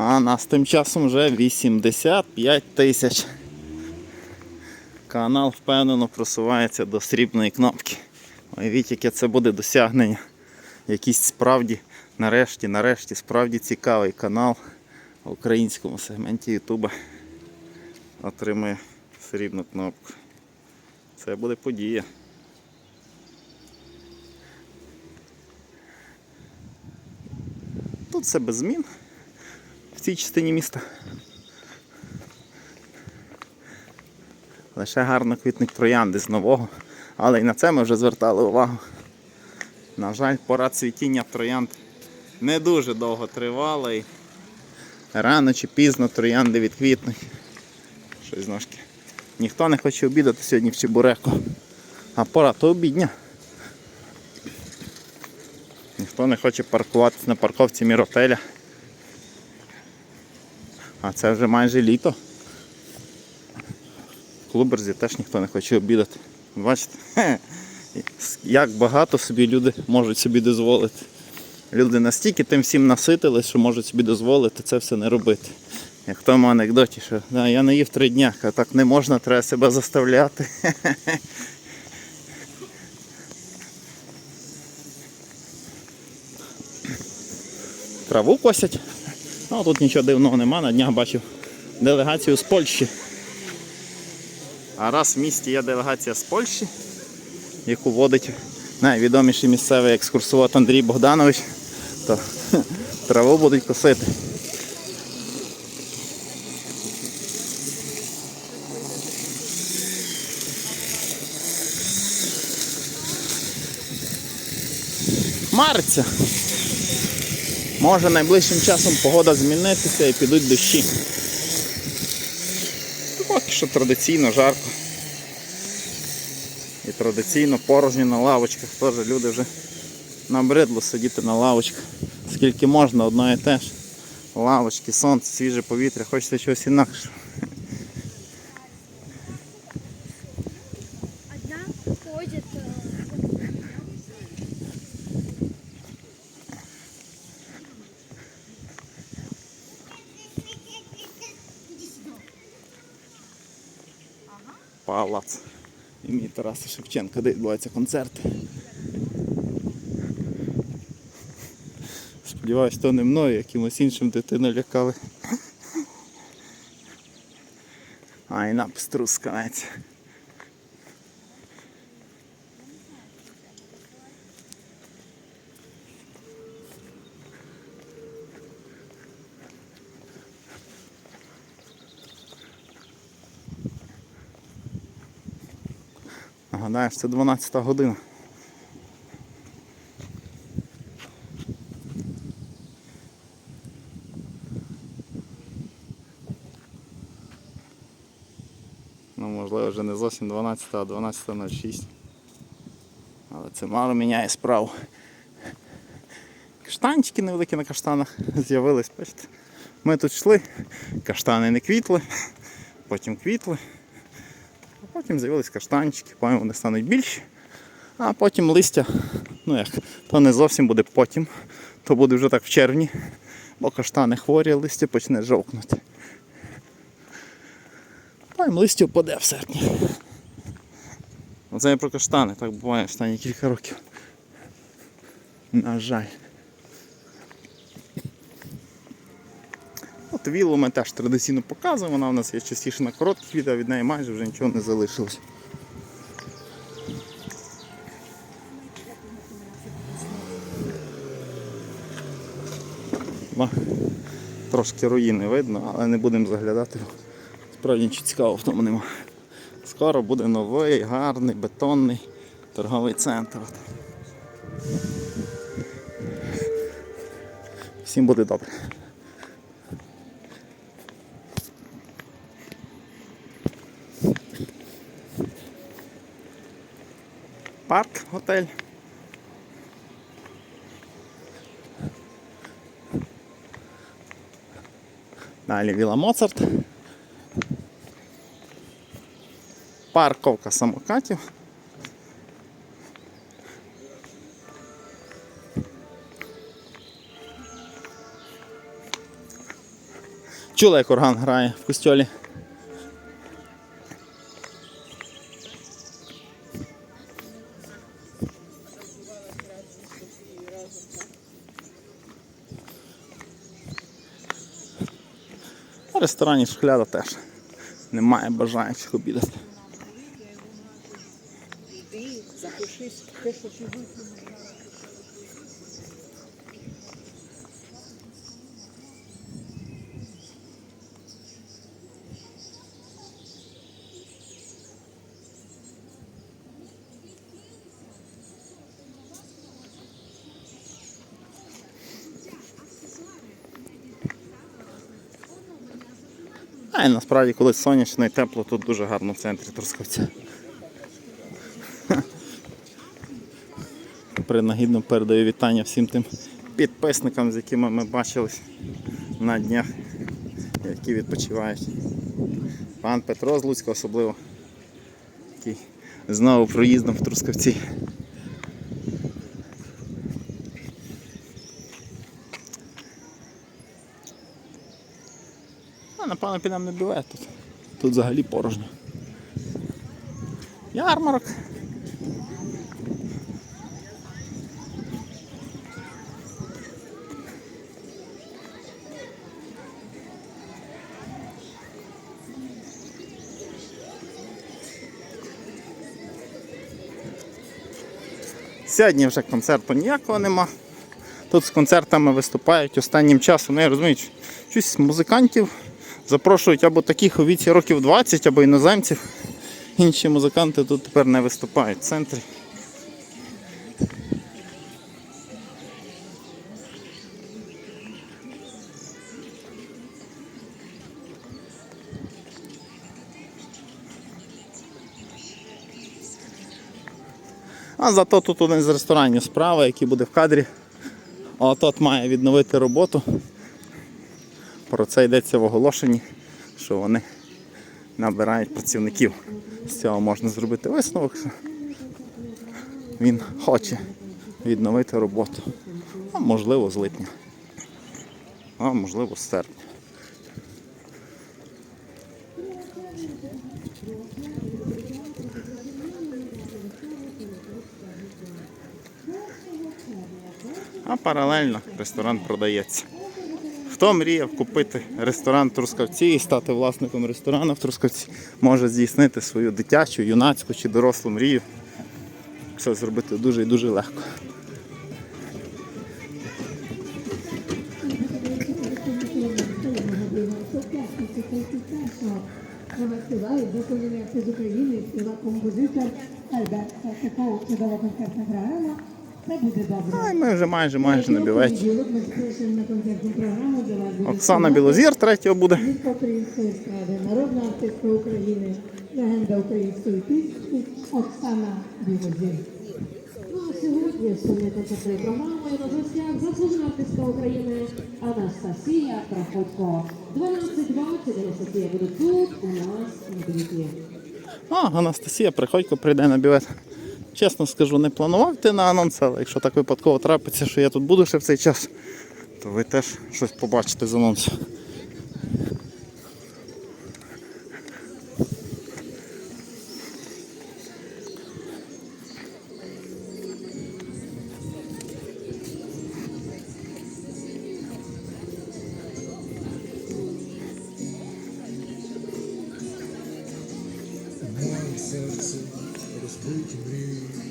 А нас тим часом вже 85 тисяч. Канал впевнено просувається до срібної кнопки. Уявіть, яке це буде досягнення. Якийсь справді, нарешті, нарешті, справді цікавий канал в українському сегменті Ютуба отримує срібну кнопку. Це буде подія. Тут все без змін цій частині міста. Лише гарно квітнуть троянди з нового, але і на це ми вже звертали увагу. На жаль, пора цвітіння троянд не дуже довго тривала і рано чи пізно троянди відквітнуть. Щось ножки. Ніхто не хоче обідати сьогодні в Чебуреку. А пора то обідня. Ніхто не хоче паркуватися на парковці міротеля. А це вже майже літо. В Клуберзі теж ніхто не хоче обідати. Бачите? Як багато собі люди можуть собі дозволити. Люди настільки тим всім наситились, що можуть собі дозволити це все не робити. Як в тому анекдоті, що да, я не їв три дня, а так не можна, треба себе заставляти. Траву косять. Ну, тут нічого дивного нема, на днях бачив делегацію з Польщі. А раз в місті є делегація з Польщі, яку водить найвідоміший місцевий екскурсовод Андрій Богданович, то траву будуть косити. Марця. Може найближчим часом погода змінитися і підуть дощі. Поки що традиційно жарко. І традиційно порожні на лавочках. Теж люди вже набридло сидіти на лавочках. Скільки можна, одно і те ж. Лавочки, сонце, свіже повітря, хочеться чогось інакшого. Палац імені Тараса Шевченка, де відбуваються концерти. Сподіваюсь, то не мною, якимось іншим дитину лякали. Ай, напис трускавець. Нагадаєш, це 12 година. Ну, можливо, вже не зовсім 12, а 12.06. Але це мало міняє справу. Каштанчики невеликі на каштанах з'явились, бачите. Ми тут йшли, каштани не квітли, потім квітли. Потім з'явились каштанчики, потім вони стануть більші, а потім листя, ну як, то не зовсім буде потім, то буде вже так в червні, бо каштани хворі, листя почне жовкнути. Потім листя впаде в серпні. Оце я про каштани, так буває останні кілька років. На жаль. От ми теж традиційно показуємо, вона у нас є частіше на коротких відео, від неї майже вже нічого не залишилось. Трошки руїни видно, але не будемо заглядати. Справді нічого цікавого в тому нема. Скоро буде новий, гарний, бетонний торговий центр. Всім буде добре. Парк, готель. Далі Віла Моцарт. Парковка самокатів. Чули, як орган грає в костьолі. Ресторані шкляда теж немає бажаючих обідати. Запишись, те, що А і насправді, коли сонячно і тепло, тут дуже гарно в центрі Трускавця. Принагідно передаю вітання всім тим підписникам, з якими ми бачились на днях, які відпочивають. Пан Петро з Луцька особливо, який знову проїздом в Трускавці. А, напевно, підемо на бювет тут. Тут взагалі порожньо. Ярмарок. Сьогодні вже концерту ніякого нема. Тут з концертами виступають останнім часом, ну я розумію, щось музикантів запрошують або таких у віці років 20, або іноземців. Інші музиканти тут тепер не виступають в центрі. А зато тут один з ресторанів справа, який буде в кадрі. Отот має відновити роботу. Про це йдеться в оголошенні, що вони набирають працівників. З цього можна зробити висновок, що він хоче відновити роботу. А можливо з липня. А можливо з серпня. А паралельно ресторан продається. Хто мріяв купити ресторан в Трускавці і стати власником ресторану в Трускавці, може здійснити свою дитячу, юнацьку чи дорослу мрію. Це зробити дуже і дуже легко. Вона з України, співа композитор Такова чудова концертна програма. А ми вже майже майже на Оксана Білозір третього буде. Української естради, народна артистка України, легенда української пісні Оксана Білозір. Ну а сьогодні сьогодні концертної програми на гостях заслужена артистка України Анастасія Проходько. 12.20 Анастасія буде тут у нас на бюджеті. А, Анастасія Приходько прийде на бівет. Чесно скажу, не планував йти на анонс, але якщо так випадково трапиться, що я тут буду ще в цей час, то ви теж щось побачите з анонсу.